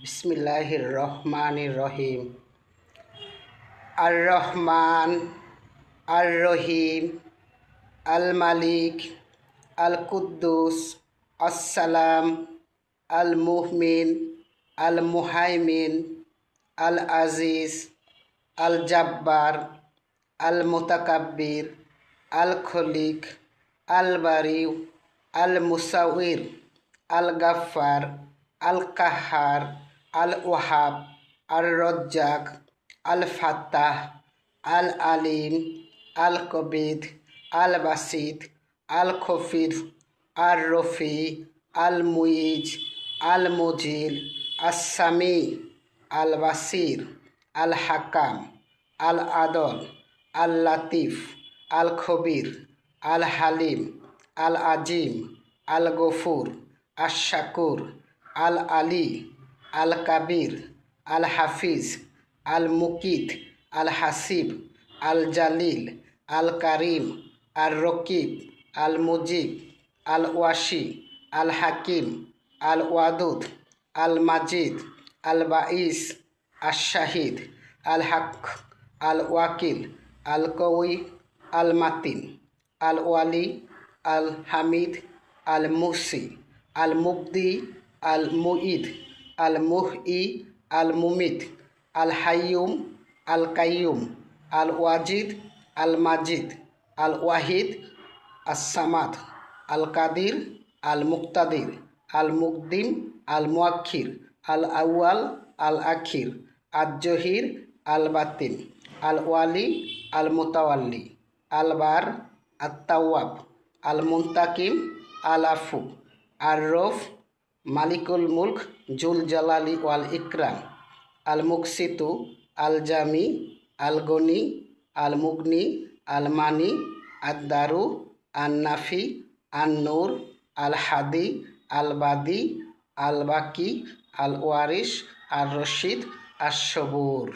বিসমিল্লাহির রহমানির রহিম আর রহমান আর রহিম আল মালিক আল কুদ্দুস আসসালাম আল মুহমিন আল মুহাইমিন আল আজিজ আল জাব্বার আল মুতাকাব্বির আল খলিক আল বারিউ আল মুসাউর আল গাফার আল কাহার আল ওয়াহাব আল রজ্জাক আল ফাত্তাহ আল আলিম আল কবিদ আল বাসিদ আল খফিদ আল রফি আল মুইজ আল মুজিল আসামি আল বাসির আল হাকাম আল আদল আল লাতিফ আল খবির আল হালিম আল আজিম আল গফুর আশ শাকুর আল আলী আল কাবির আল হাফিজ আল মুকিত আল হাসিব আল জালিল আল কারিম আল রকিব আল মুজিব আল ওয়াসি আল হাকিম আল ওয়াদুদ আল মাজিদ আল বাইস আল শাহিদ আল হক আল ওয়াকিল আল কউই আল মাতিন আল ওয়ালি আল হামিদ আল মুসি আল মুবদি আল মুঈদ আল মুহই আল মুমিত আল হাইয়ুম আল কাইয়ুম আল ওয়াজিদ আল মাজিদ আল ওয়াহিদ আসামাদ আল কাদির আল মুক্তাদির আল মুকদিম আল মুয়াক্ষির আল আউয়াল আল আখির আল জহির আল বাতিন আল ওয়ালি আল মুতাওয়াল্লি আল বার আত্তাওয়াব আল মুন্তাকিম আল আফু আর রফ মালিকুল মুলক, জুল জালালি ওয়াল ইকরাম, আল মুকসিতু, আল জামি, আল গনি, আল মুগনি, আল মানি আদারু আন নাফি, আন নূর, আল হাদি, আল বাদি, আল বাকি, আল ওয়ারিস আর রশিদ আর সবুর।